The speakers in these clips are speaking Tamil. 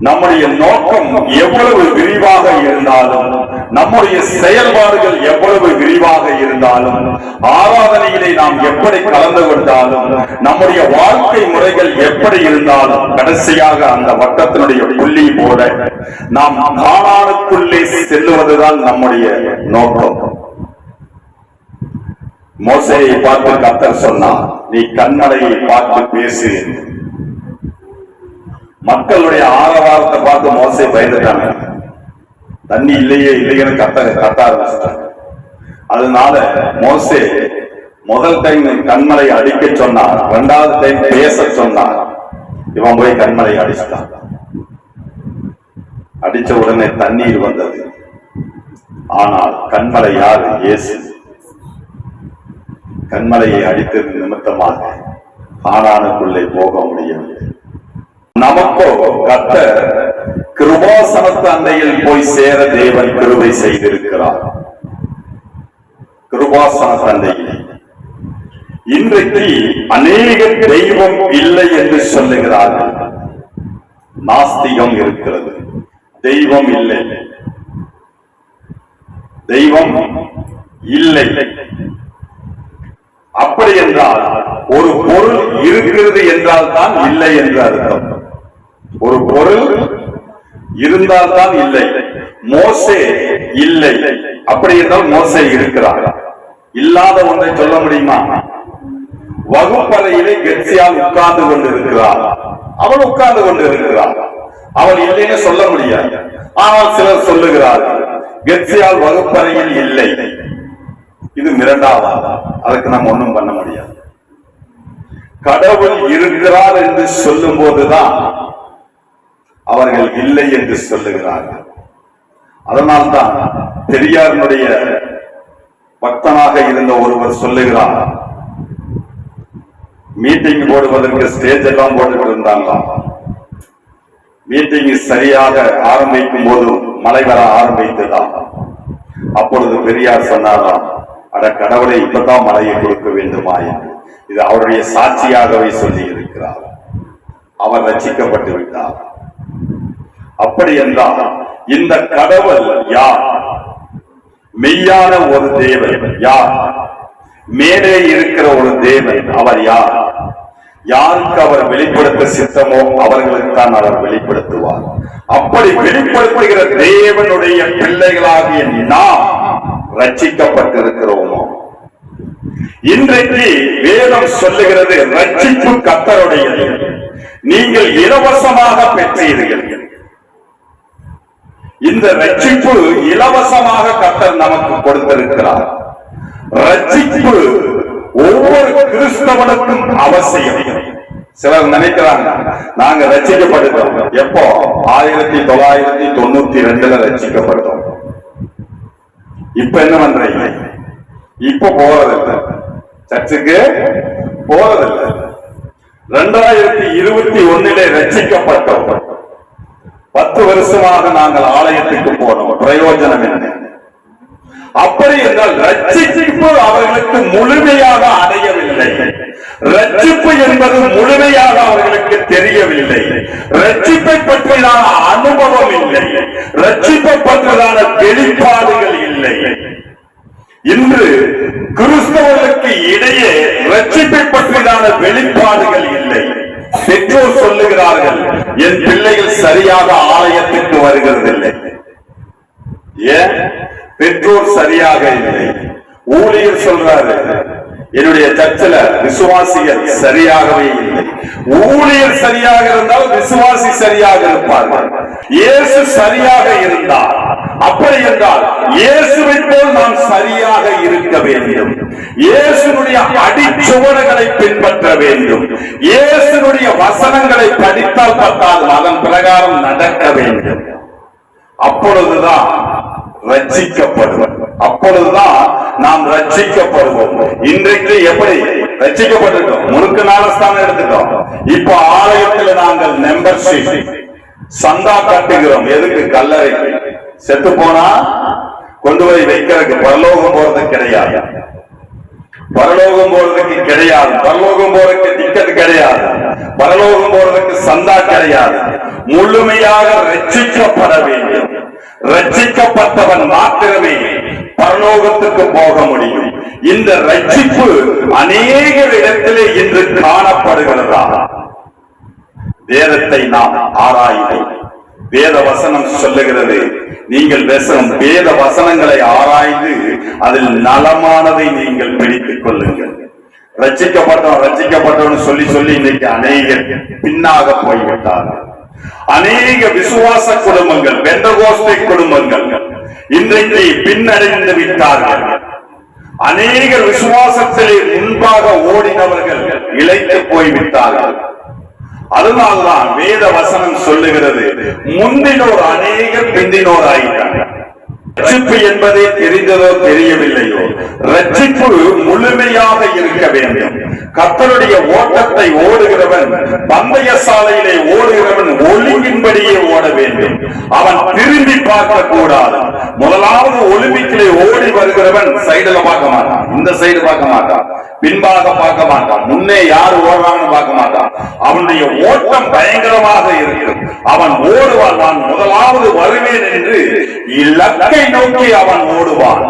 நம்முடைய நோக்கம் எவ்வளவு விரிவாக இருந்தாலும் நம்முடைய செயல்பாடுகள் எவ்வளவு விரிவாக இருந்தாலும் ஆராதனையிலே நாம் எப்படி கலந்து கொண்டாலும் நம்முடைய வாழ்க்கை முறைகள் எப்படி இருந்தாலும் கடைசியாக அந்த வட்டத்தினுடைய புள்ளி போல நாம் காணானுக்குள்ளே செல்லுவதுதான் நம்முடைய நோக்கம். மோசையை பார்த்து கத்தர் சொன்னார் நீ கண்மலையை பார்த்து பேசு. மக்களுடைய ஆரவாரத்தை பார்த்து மோசை பயந்துட்டாங்க. தண்ணி இல்லையே இல்லையேன்னு கத்த கத்த ஆரம்பிச்சிட்டாங்க அதனால மோசே முதல் டைம் கண்மலை அடிக்க சொன்னார். இரண்டாவது டைம் பேச சொன்னார். இவன் போய் கண்மலை அடிச்சிட்டான். அடிச்ச உடனே தண்ணீர் வந்தது. ஆனால் கண்மலை யார்? இயேசு. கண்மலையை அடித்தது நிமித்தமாக ஆனானுக்குள்ளே போக முடியவில்லை. நமக்கோ கத்த கிருபாசனத்த அண்டையில் போய் சேர தேவன் கிருபை செய்திருக்கிறார். கிருபாசன தந்தையில் இன்றைக்கு அநேக தெய்வம் இல்லை என்று சொல்லுகிறார்கள். நாஸ்திகம் இருக்கிறது. தெய்வம் இல்லை. தெய்வம் இல்லை. அப்படி என்றால் ஒரு பொருள் இருக்கிறது என்றால் தான் இல்லை என்று அர்த்தம். ஒரு பொருள் இருந்தால் தான் இல்லை. மோசே இல்லை. அப்படி என்றால் மோசை இருக்கிறார். இல்லாத ஒன்றை சொல்ல முடியுமா? வகுப்பறையிலே கெட்சியால் உட்கார்ந்து கொண்டிருக்கிறார். அவள் உட்கார்ந்து கொண்டிருக்கிறார் அவள் இல்லைன்னு சொல்ல முடியாது. ஆனால் சிலர் சொல்லுகிறார்கள் கெட்சியால் வகுப்பறையில் இல்லை. இது மிரண்டாவாதா அதுக்கு நம்ம ஒண்ணும் பண்ண முடியாது. கடவுள் இருக்கிறார் என்று சொல்லும் போதுதான் அவர்கள் இல்லை என்று சொல்லுகிறார்கள். அதனால்தான் பெரியாரினுடைய பக்தனாக இருந்த ஒருவர் சொல்லுகிறார் மீட்டிங் போடுவதற்கு ஸ்டேஜ் எல்லாம் போட்டுட்டு இருந்தாங்களாம் மீட்டிங் சரியாக ஆரம்பிக்கும் போது மழை வர ஆரம்பித்ததாம் அப்பொழுது பெரியார் சொன்னாராம் அட கடவுளை இப்பதான் மழையை கொடுக்க வேண்டுமா என்று. இது அவருடைய சாட்சியாகவே சொல்லி இருக்கிறார் அவர் ரட்சிக்கப்பட்டு விட்டார். அப்படி என்றால் இந்த கடவுள் யார்? மெய்யான ஒரு தேவன் யார்? மேலே இருக்கிற ஒரு தேவன் அவர் யார்? யாருக்கு அவர் வெளிப்படுத்த சித்தமோ அவர்களுக்கு தான் அவர் வெளிப்படுத்துவார். அப்படி வெளிப்படுத்துகிற தேவனுடைய பிள்ளைகளாகிய நாம் ரட்சிக்கப்பட்டிருக்கிறோமோ? இன்றைக்கு வேதம் சொல்லுகிறது ரட்சிப்பு கத்தருடையது நீங்கள் இலவசமாக பெற்றீர்கள். இந்த ரட்சிப்பு இலவசமாக கத்தர் நமக்கு கொடுத்திருக்கிறார். ரட்சிப்பு ஒவ்வொரு கிறிஸ்தவனுக்கும் அவசியம். சிலர் நினைக்கிறாங்க நாங்க ரட்சிக்கப்பட்டுட்டோம் எப்போ? ஆயிரத்தி தொள்ளாயிரத்தி தொண்ணூத்தி ரெண்டுல ரட்சிக்கப்பட்டோம். இப்ப என்ன பண்றீங்க? இப்ப போறதில்லை. சர்ச்சுக்கு போறதில்லை. ரெண்டாயிரத்தி இருபத்தி ஒன்னிலே ரச்சிக்கப்பட்டோம் பத்து வருஷமாக நாங்கள் ஆலயத்துக்கு போனோம். பிரயோஜனம் என்ன? அப்படி என்றால் ரட்சிப்பு அவர்களுக்கு முழுமையாக அடையவில்லை. ரட்சிப்பு என்பது முழுமையாக அவர்களுக்கு தெரியவில்லை. ரட்சிப்பை பற்றியான அனுபவம் இல்லை. ரட்சிப்பை பற்றியதான வெளிப்பாடுகள் இல்லை. இன்று கிறிஸ்தவர்களுக்கு இடையே ரட்சிப்பை பற்றியதான வெளிப்பாடுகள் இல்லை. பெற்றோர் சொல்லுகிறார்கள் என் பிள்ளைகள் சரியாக ஆலயத்துக்கு வருகிறதில்லை. ஏன்? பெற்றோர் சரியாக இல்லை. ஊழியர் சொல்றாரு என்னுடைய சர்ச்சில் விசுவாசிகள் சரியாகவே இல்லை. ஊழியர் சரியாக இருந்தால் விசுவாசி சரியாக இருப்பார்கள். இயேசு சரியாக இருந்தார். அப்படி என்றால் இயேசுவை போல் நாம் சரியாக இருக்க வேண்டும். இயேசுனுடைய அடிச்சுவடுகளை பின்பற்ற வேண்டும். இயேசுனுடைய வசனங்களை படித்தால் பத்தாது. அதன் பிரகாரம் நடக்க வேண்டும். அப்பொழுதுதான் ரட்சிக்கப்படுவோம். அப்பொழுதுதான் நாம் ரட்சிக்கப்படுவோம். இன்றைக்கு எப்படி? ரட்சிக்கப்பட்டிருக்கோம். முழுக்க நாளஸ்தானம் எடுத்துட்டோம். இப்ப ஆலயத்தில் நாங்கள் மெம்பர்ஷிப் சந்தா கட்டுகிறோம். எதுக்கு? கல்லறை. செத்து போனா கொண்டு போய் வைக்கிறதுக்கு பரலோகம் போறது கிடையாது. பரலோகம் போறதுக்கு கிடையாது. பரலோகம் போறதுக்கு டிக்கெட் கிடையாது. பரலோகம் போறதுக்கு சந்தா கிடையாது. முழுமையாக ரட்சிக்கப்பட வேண்டும். ரட்சிக்கப்பட்டவன் மாத்திரமே பரலோகத்துக்கு போக முடியும். இந்த ரட்சிப்பு அநேக இடத்திலே இன்று காணப்படுகிறதா? வேதத்தை நாம் ஆராய்வோம். வேத வசனம் சொல்லுகிறது நீங்கள் பேசும் வேத வசனங்களை ஆராய்ந்து அதில் நலமானதை நீங்கள் பிடித்துக் கொள்ளுங்கள். ரச்சிக்கப்பட்டவன் ரச்சிக்கப்பட்டவன் சொல்லி சொல்லி இன்னைக்கு அநேகர் பின்னாக போய்விட்டார்கள். அநேக விசுவாச குடும்பங்கள் வெந்தகோஸ்தை குடும்பங்கள் இன்றைக்கு பின்னடைந்து விட்டார்கள். அநேக விசுவாசத்திலே முன்பாக ஓடினவர்கள் இழைத்து போய்விட்டார்கள். அதனால்தான் வேத வசனம் சொல்லுகிறது. முந்தினோர் அநேகர் பிந்தினோர் ஆயிட்டாங்க ரட்சிப்பு என்பதே தெரிந்ததோ தெரியவில்லையோ? ரட்சிப்பு முழுமையாக இருக்க வேண்டும். கத்தருடைய ஓட்டத்தை ஓடுகிறவன் பந்தய சாலையிலே ஓடுகிறவன் ஒழுங்கின்படியே ஓட வேண்டும். அவன் திரும்பி பார்க்க கூடாது முதலாவது ஒலிம்பிக்கிலே ஓடி வருகிறவன் சைடுல பார்க்க மாட்டான். இந்த சைடு பார்க்க மாட்டான். பின்பாக பார்க்க மாட்டான். முன்னே யார் ஓடுறாங்கன்னு பார்க்க மாட்டான். அவனுடைய ஓட்டம் பயங்கரமாக இருக்கிறது அவன் ஓடுவான். நான் முதலாவது வருவேன் என்று இலக்கை நோக்கி அவன் ஓடுவான்.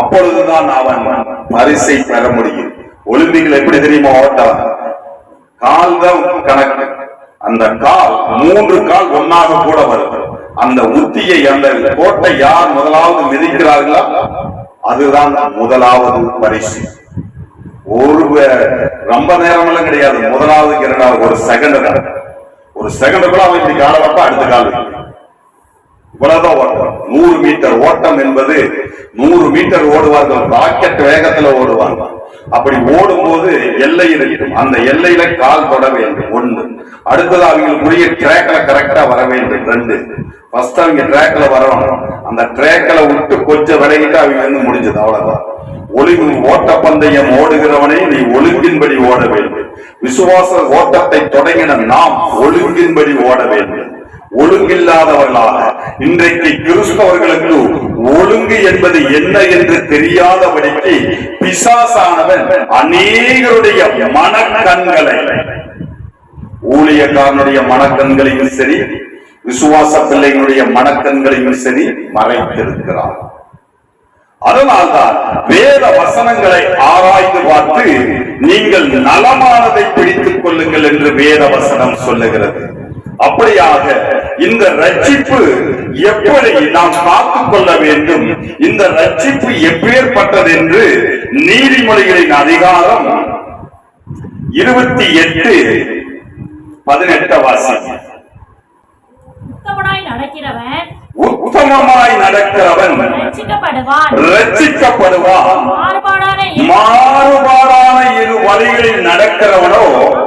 அப்பொழுதுதான் அவன் பரிசை பெற முடியும். ஒலிம்பிக்ல எப்படி தெரியுமா ஓட்டம்? கால் தான் கணக்கு. அந்த கால் மூன்று கால் ஒன்னாக கூட வருது. அந்த உத்தியை அந்த கோட்டை யார் முதலாவது மிதிக்கிறார்களோ? அதுதான் முதலாவது பரிசு. ஒரு ரொம்ப நேரம் எல்லாம் கிடையாது. முதலாவது இரண்டாவது ஒரு செகண்ட் தான். ஒரு செகண்ட் கூட அவன் இப்படி கால அடுத்த கால் இவ்வளவுதான் ஓட்டம் நூறு மீட்டர் ஓட்டம் என்பது நூறு மீட்டர் ஓடுவார்கள் ராக்கெட் வேகத்துல ஓடுவாங்க. அப்படி ஓடும் போது எல்லை இருக்கும். அந்த எல்லையில கால் தொட வேண்டும் ஒன்று அடுத்தது அவங்களுக்குரிய ட்ராக்ல கரெக்டா வர வேண்டும். ரெண்டு. ஃபர்ஸ்ட் அவங்க ட்ராக்ல வரணும். அந்த ட்ராக்ல விட்டு கொஞ்சம் விலகிட்டு அவங்க வந்து முடிஞ்சது. அவ்வளவுதான். ஒழுங்கு ஓட்டப்பந்தயம் ஓடுகிறவனை நீ ஒழுங்கின்படி ஓட வேண்டும். விசுவாச ஓட்டத்தை தொடங்கின நாம் ஒழுங்கின்படி ஓட வேண்டும். ஒழுங்கில்லாதவர்களாக. இன்றைக்கு கிறிஸ்தவர்களுக்கு ஒழுங்கு என்பது என்ன என்று தெரியாதபடிக்கு பிசாசானவன் அநேகருடைய மனக்கண்களை ஊழியக்காரனுடைய மனக்கண்களையும் சரி விசுவாச பிள்ளைகளுடைய மனக்கண்களையும் சரி மறைத்திருக்கிறார். அதனால்தான் வேத வசனங்களை ஆராய்ந்து பார்த்து நீங்கள் நலமானதை பிடித்துக் கொள்ளுங்கள் என்று வேத வசனம் சொல்லுகிறது. அப்படியாக இந்த ரட்சிப்பு எப்படி நாம் காத்துக் கொள்ள வேண்டும்? இந்த ரட்சிப்பு எப்பேற்பட்டது என்று நீதிமொழிகளின் அதிகாரம் இருபத்தி எட்டு பதினெட்டு வாசி உத்தமனாய் நடக்கிறவன். உத்தமமாய் நடக்கிறவன். ரட்சிக்கப்படுவான் ரட்சிக்கப்படுவான் மாறுபாடான இரு- வழிகளில் நடக்கிறவனோ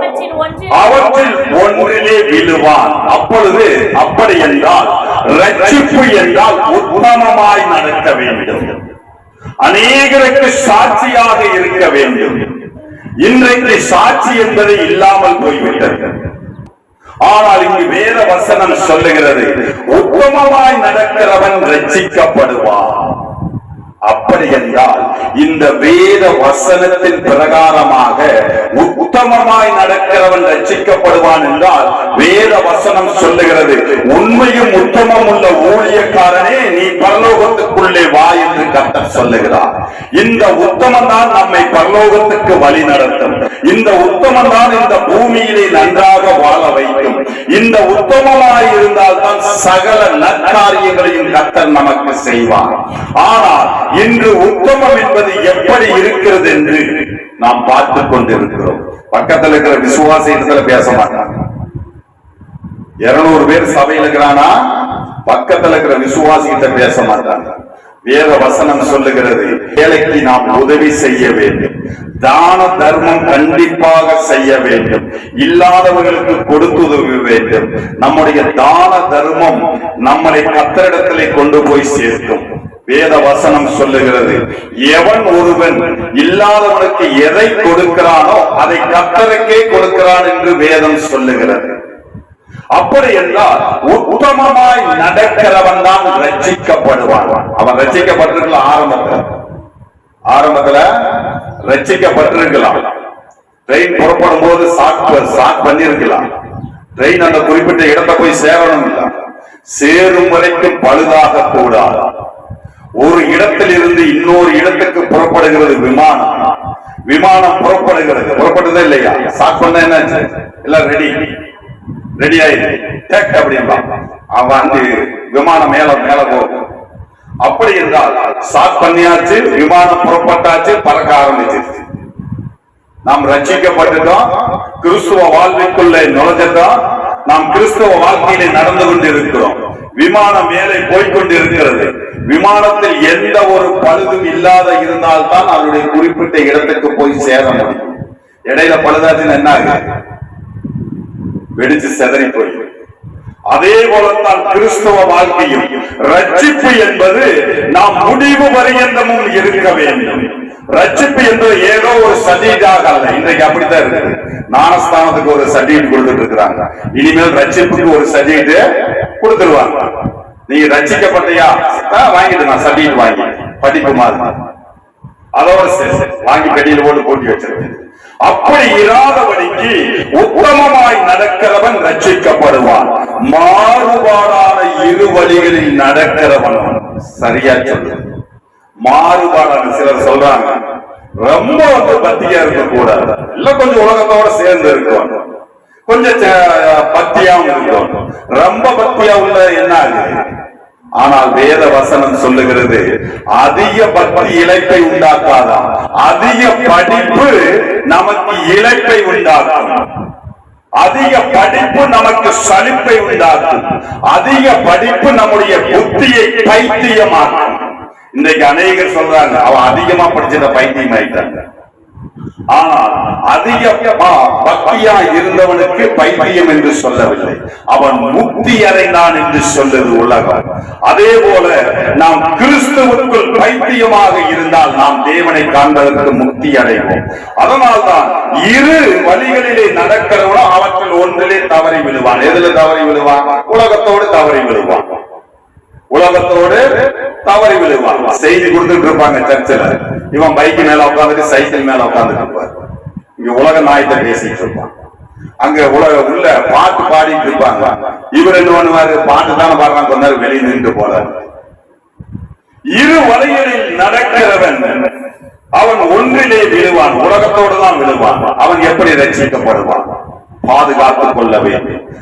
அவற்றில் ஒன்றிலே விழுவான். அப்பொழுது அப்படி என்றால் ரட்சிப்பு என்றால் உத்தமமாய் நடக்க வேண்டும். அநேகருக்கு சாட்சியாக இருக்க வேண்டும். இன்றைக்கு சாட்சி என்பது இல்லாமல் போய்விட்டது. ஆனால் இங்கு வேத வசனம் சொல்லுகிறது உத்தமமாய் நடக்கிறவன் ரட்சிக்கப்படுவான். அப்படி என்றால் இந்த வேத வசனத்தின் பிரகாரமாக உத்தமமாய் நடக்கிறவன் ரட்சிக்கப்படுவான் என்றால் வேத வசனம் சொல்லுகிறது. உண்மையும் உத்தமம் உள்ள ஊழியக்காரனே நீ பரலோகத்துக்குள்ளே வா என்று கர்த்தர் சொல்லுகிறார். இந்த உத்தமம் தான் நம்மை பரலோகத்துக்கு வழி நடத்தும். இந்த உத்தமம் தான் இந்த பூமியிலே நன்றாக வாழ வைக்கும். இந்த உத்தமமாய் இருந்தால் தான் சகல நற்காரியங்களையும் கர்த்தர் நமக்கு செய்வார். ஆனால் இன்று உத்தமம் என்பது எப்படி இருக்கிறது என்று நாம் பார்த்து கொண்டிருக்கிறோம். பக்கத்துல இருக்கிற விசுவாச இடத்துல பேச மாட்டாங்க இருநூறு பேர் சபையில் இருக்கிறானா? பக்கத்துல இருக்கிற விசுவாசிகிட்ட பேச மாட்டாங்க. வேத வசனம் சொல்லுகிறது வேலைக்கு நாம் உதவி செய்ய வேண்டும். தான தர்மம் கண்டிப்பாக செய்ய வேண்டும். இல்லாதவர்களுக்கு கொடுத்து உதவி வேண்டும். நம்முடைய தான தர்மம் நம்மளை கத்தரிடத்திலே கொண்டு போய் சேர்க்கும். வேத வசனம் சொல்லுகிறது. எவன் ஒருவன் இல்லாதவனுக்கு எதை கொடுக்கிறானோ அதை கத்தருக்கே கொடுக்கிறான் என்று வேதம் சொல்லுகிறது. அப்படி என்றால் உத்தமமாய் நடக்கிறவன் தான் ரட்சிக்கப்படுவான். அவன் ரட்சிக்கப்பட்டிருக்கல ஆரம்பத்தில். ஆரம்பத்துல ரட்சிக்கப்பட்டிருக்கலாம். ட்ரெயின் புறப்படும் போது ஸ்டார்ட் சாக் பண்ணிருக்கலாம். ட்ரெயின் அந்த குறிப்பிட்ட இடத்தை போய் சேரணும் இல்லை சேரும் வரைக்கும் பழுதாக கூடாதான் ஒரு இடத்தில் இருந்து இன்னொரு இடத்துக்கு புறப்படுகிறது விமானம். விமானம் புறப்படுகிறது. புறப்படுதே இல்லையா? ஸ்டார்ட் பண்ண என்னாச்சு? எல்லாம் ரெடி ரெடி ஆயிடுச்சு. டேக் அப்படின்பா அவன் வந்து விமானம் மேல மேல போகும். அப்படி என்றால் ஸ்டார்ட் பண்ணியாச்சு விமானம் புறப்பட்டாச்சு பறக்க ஆரம்பிச்சிருச்சு. நாம் ரட்சிக்கப்பட்டுட்டோம். கிறிஸ்துவ வாழ்விற்குள்ளே நுழைஞ்சிட்டோம். நாம் கிறிஸ்துவ வாழ்க்கையிலே நடந்து கொண்டிருக்கிறோம். விமானம் மேலே போய்கொண்டிருக்கிறது விமானத்தில் எந்த ஒரு பழுதும் இல்லாத இருந்தால்தான் அவருடைய குறிப்பிட்ட இடத்துக்கு போய் சேர முடியும். இடையில பழுதாச்சுன்னு என்ன ஆகுது? வெடிச்சு செதறி போயிடும். அதே போலத்தான் கிறிஸ்துவ வாழ்க்கையும் ரட்சிப்பு என்பது நாம் முடிவு பரியந்தமும் இருக்க வேண்டும். ரட்சிப்பு என்பது ஏதோ ஒரு சர்டிஃபிகேட் அல்ல. இன்றைக்கு அப்படித்தான் இருக்கு ஞானஸ்தானத்துக்கு ஒரு சர்டிஃபிகேட் கொடுத்துட்டு இருக்கிறாங்க. இனிமேல் ரட்சிப்புக்கு ஒரு சர்டிஃபிகேட் கொடுத்துருவாங்க. நீ ரசிக்கப்பட்டியா? ஆ, வாங்கிட்டு நான் சர்டிஃபிகேட் வாங்கி. படிப்பு மாதிரி அதோட வாங்கி கடியில் போட்டு போட்டி வச்சிருக்கேன் அப்படி இராதவனுக்கு உத்தமமாய் நடக்கிறவன் ரட்சிக்கப்படுவான். மாறுபாடான இரு வழிகளில் நடக்கிறவன் சரியா சொல்லு. மாறுபாடான சிலர் சொல்றாங்க. ரொம்ப வந்து பத்தியா இருக்க கூடாது இல்ல கொஞ்சம் உலகத்தோட சேர்ந்து இருக்கும் கொஞ்சம் பக்தியாவும் இருந்தோம் ரொம்ப பக்தியா உள்ள என்ன ஆகுது? ஆனால் வேத வசனம் சொல்லுகிறது அதிக பக்தி இழைப்பை உண்டாக்காதான் அதிக படிப்பு நமக்கு இழைப்பை உண்டாக்கும். அதிக படிப்பு நமக்கு சலிப்பை உண்டாக்கும். அதிக படிப்பு நம்முடைய புத்தியை பைத்தியமாக்கும். இன்றைக்கு அநேகர் சொல்றாங்க அவன் அதிகமா படிச்சத பைத்தியம் ஆயிட்டாங்க ஆனால் அதிக பக்தியா இருந்தவனுக்கு பைத்தியம் என்று சொல்லவில்லை. அவன் முக்தி அடைந்தான் என்று சொல்லுது உலகம். அதே போல நாம் கிறிஸ்துவுக்குள் பைத்தியமாக இருந்தால் நாம் தேவனை காண்பதற்கு முக்தி அடைவோம். அதனால்தான் இரு வழிகளிலே நடக்கிறவனும் அவற்றில் ஒன்றிலே தவறி விழுவான் எதுல தவறி விழுவான் உலகத்தோடு தவறி விழுவான் உலகத்தோடு தவறி விழுவான் செய்தி கொடுத்துட்டு இருப்பாங்க சர்ச்சில். இவன் பைக் மேல உட்காந்துட்டு சைக்கிள் மேல உட்காந்துட்டு இருப்பார். இங்க உலக நாயத்தை பேசிட்டு இருப்பான். அங்க உலக உள்ள பாட்டு பாடிட்டு இருப்பாங்க. இவர் என்ன பண்ணுவாரு? பாட்டு தானே பாடுறான் கொஞ்ச வெளியே நின்று போறாரு. இரு வழிகளில் நடக்கிறவன் அவன் ஒன்றிலே விழுவான் உலகத்தோடு தான் விழுவான். அவன் எப்படி ரட்சிக்கப்படுவான்? பாதுகாத்துக் கொள்ள வேண்டும்.